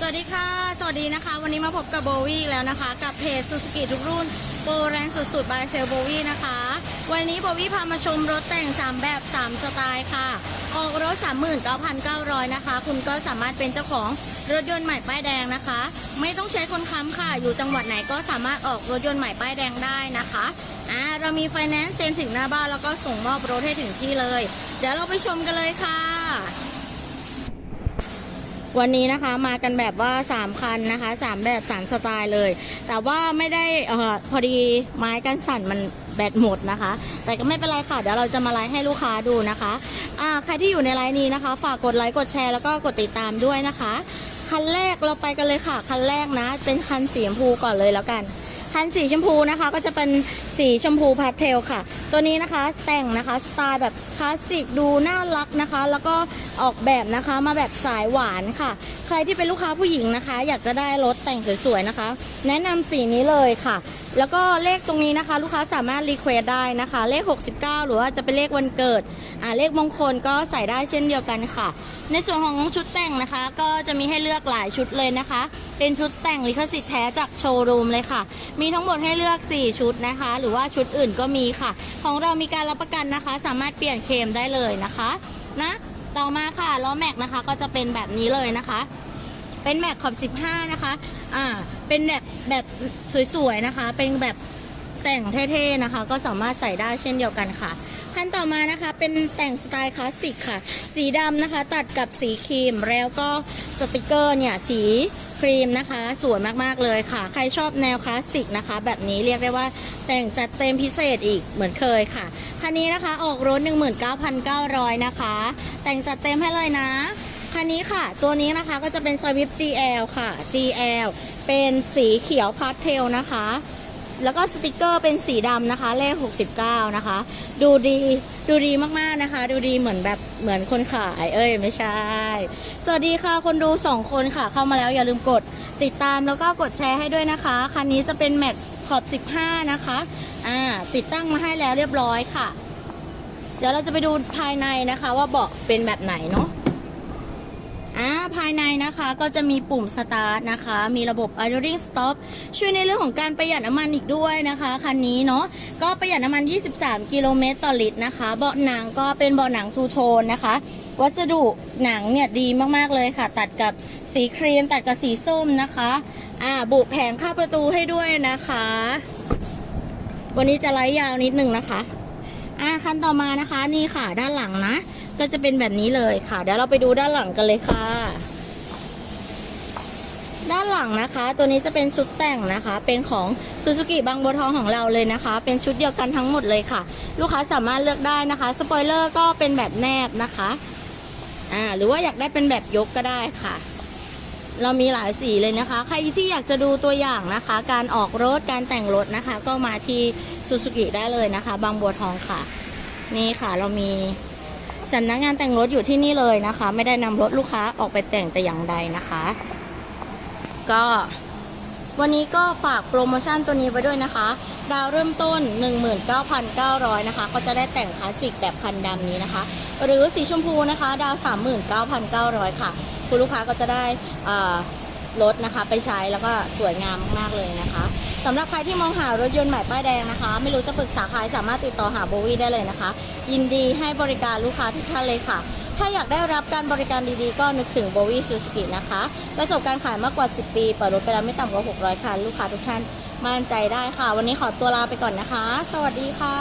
สวัสดีค่ะ สวัสดีนะคะ วันนี้มาพบกับโบวี่แล้วนะคะ กับเพจซูซูกิทุกรุ่นโปรแรงสุดๆบายเซลโบวี่นะคะ วันนี้โบวี่พามาชมรถแต่ง 3 แบบ 3 สไตล์ค่ะ ออกรถ 39,900 นะคะ คุณก็สามารถเป็นเจ้าของรถยนต์ใหม่ป้ายแดงนะคะ ไม่ต้องใช้คนค้ำค่ะ อยู่จังหวัดไหนก็สามารถออกรถยนต์ใหม่ป้ายแดงได้นะคะอ่าเรามีไฟแนนซ์เซ็นถึงหน้าบ้านแล้วก็ส่งมอบรถให้ถึงที่เลย เดี๋ยวเราไปชมกันเลยค่ะ วันนี้นะคะมากันแบบว่า 3 คันนะคะ 3 แบบ 3 สไตล์เลย แต่ว่าไม่ได้เออพอดีไม้กันสั่นมันแบตหมดนะคะ แต่ก็ไม่เป็นไรค่ะ เดี๋ยวเราจะมาไลฟ์ให้ลูกค้าดูนะคะอ่าใครที่อยู่ในไลฟ์นี้นะคะ ฝากกดไลค์กดแชร์แล้วก็กดติดตามด้วยนะคะ คันแรกเราไปกันเลยค่ะ คันแรกนะ เป็นคันสีชมพูก่อนเลยแล้วกัน คันสีชมพูนะคะก็จะเป็นสีชมพูพาสเทลค่ะ ตัวนี้นะคะแต่งนะคะสไตล์แบบคลาสสิกดูน่ารักนะคะ แล้วก็ออกแบบนะคะมาแบบสายหวานค่ะใครที่เป็นลูกค้าผู้หญิงนะคะ อยากจะได้รถแต่งสวยๆนะคะ แนะนำสีนี้เลยค่ะ แล้วก็เลขตรงนี้นะคะ ลูกค้าสามารถรีเควสได้นะคะ เลข 69 หรือว่าจะเป็นเลขวันเกิดอ่าเลขมงคลก็ใส่ได้เช่นเดียวกันค่ะ ในส่วนของชุดแต่งนะคะ ก็จะมีให้เลือกหลายชุดเลยนะคะ เป็นชุดแต่งลิขสิทธิ์แท้จากโชว์รูมเลยค่ะ มีทั้งหมดให้เลือก 4 ชุดนะคะ หรือว่าชุดอื่นก็มีค่ะ ของเรามีการรับประกันนะคะ สามารถเปลี่ยนเคมได้เลยนะคะนะ ต่อมาค่ะล้อแม็กนะคะก็จะเป็นแบบนี้เลยนะคะ เป็นแม็กขอบ 15 นะคะ อ่า เป็นแบบแบบสวยๆนะคะ เป็นแบบแต่งเท่ๆนะคะ ก็สามารถใส่ได้เช่นเดียวกันค่ะขั้นต่อมานะคะเป็นแต่งสไตล์คลาสสิกค่ะ สีดำนะคะ ตัดกับสีครีมแล้วก็สติกเกอร์เนี่ยสี ครีมนะคะ สวยมากๆเลยค่ะ ใครชอบแนวคลาสสิกนะคะ แบบนี้เรียกได้ว่าแต่งจัดเต็มพิเศษอีกเหมือนเคยค่ะ คันนี้นะคะออกรถ 19,900 นะคะ แต่งจัดเต็มให้เลยนะ คันนี้ค่ะ ตัวนี้นะคะก็จะเป็น Swift GL ค่ะ GL เป็นสีเขียวพาสเทลนะคะ แล้วก็สติกเกอร์เป็นสีดำนะคะ เลข 69 นะคะ ดูดีดูดีมากๆนะคะ ดูดีเหมือนแบบเหมือนคนขาย เอ้ยไม่ใช่ สวัสดีค่ะคนดู 2 คนค่ะ เข้ามาแล้วอย่าลืมกดติดตามแล้วก็กดแชร์ให้ด้วยนะคะ คันนี้จะเป็นแม็กขอบ 15 นะคะอ่าติดตั้งมาให้แล้วเรียบร้อยค่ะ เดี๋ยวเราจะไปดูภายในนะคะ ว่าเบาะเป็นแบบไหนเนาะ ภายในนะคะก็จะมีปุ่มสตาร์ทนะคะ มีระบบ idling stop ช่วยในเรื่องของการประหยัดน้ำมันอีกด้วยนะคะคันนี้เนาะก็ประหยัดน้ำมัน 23 กิโลเมตรต่อลิตรนะคะ เบาะหนังก็เป็นเบาะหนังทูโทนนะคะ วัสดุหนังเนี่ยดีมากๆเลยค่ะ ตัดกับสีครีม ตัดกับสีส้มนะคะอ่าบุแผงข้าประตูให้ด้วยนะคะ วันนี้จะไล่ยาวนิดนึงนะคะอ่าคันต่อมานะคะนี่ค่ะด้านหลังนะ ก็จะเป็นแบบนี้เลยค่ะ เดี๋ยวเราไปดูด้านหลังกันเลยค่ะ ด้านหลังนะคะ ตัวนี้จะเป็นชุดแต่งนะคะ เป็นของซูซูกิบางบัวทองของเราเลยนะคะ เป็นชุดเดียวกันทั้งหมดเลยค่ะ ลูกค้าสามารถเลือกได้นะคะ สปอยเลอร์ก็เป็นแบบแนบนะคะอ่าหรือว่าอยากได้เป็นแบบยกก็ได้ค่ะ เรามีหลายสีเลยนะคะ ใครที่อยากจะดูตัวอย่างนะคะ การออกรถการแต่งรถนะคะ ก็มาที่ซูซูกิได้เลยนะคะ บางบัวทองค่ะ นี่ค่ะเรามี สำนักงานแต่งรถอยู่ที่นี่เลยนะคะ ไม่ได้นำรถลูกค้าออกไปแต่งแต่อย่างใดนะคะ ก็วันนี้ก็ฝากโปรโมชั่นตัวนี้ไว้ด้วยนะคะ ดาวเริ่มต้น 19,900 นะคะ ก็จะได้แต่งคลาสสิกแบบคันดำนี้นะคะ หรือสีชมพูนะคะ ดาว 39,900 ค่ะ คุณลูกค้าก็จะได้รถนะคะไปใช้แล้วก็สวยงามมากเลยนะคะสำหรับใครที่มองหารถยนต์ใหม่ป้ายแดงนะคะ ไม่รู้จะปรึกษาใครสามารถติดต่อหาโบวี่ได้เลยนะคะ ยินดีให้บริการลูกค้าทุกท่านเลยค่ะ ถ้าอยากได้รับการบริการดีๆ ก็นึกถึงโบวี่ซูซูกินะคะ ประสบการณ์ขายมากกว่า 10 ปี เปิดรถไปแล้วไม่ต่ำกว่า 600 คัน ลูกค้าทุกท่านมั่นใจได้ค่ะ วันนี้ขอตัวลาไปก่อนนะคะ สวัสดีค่ะ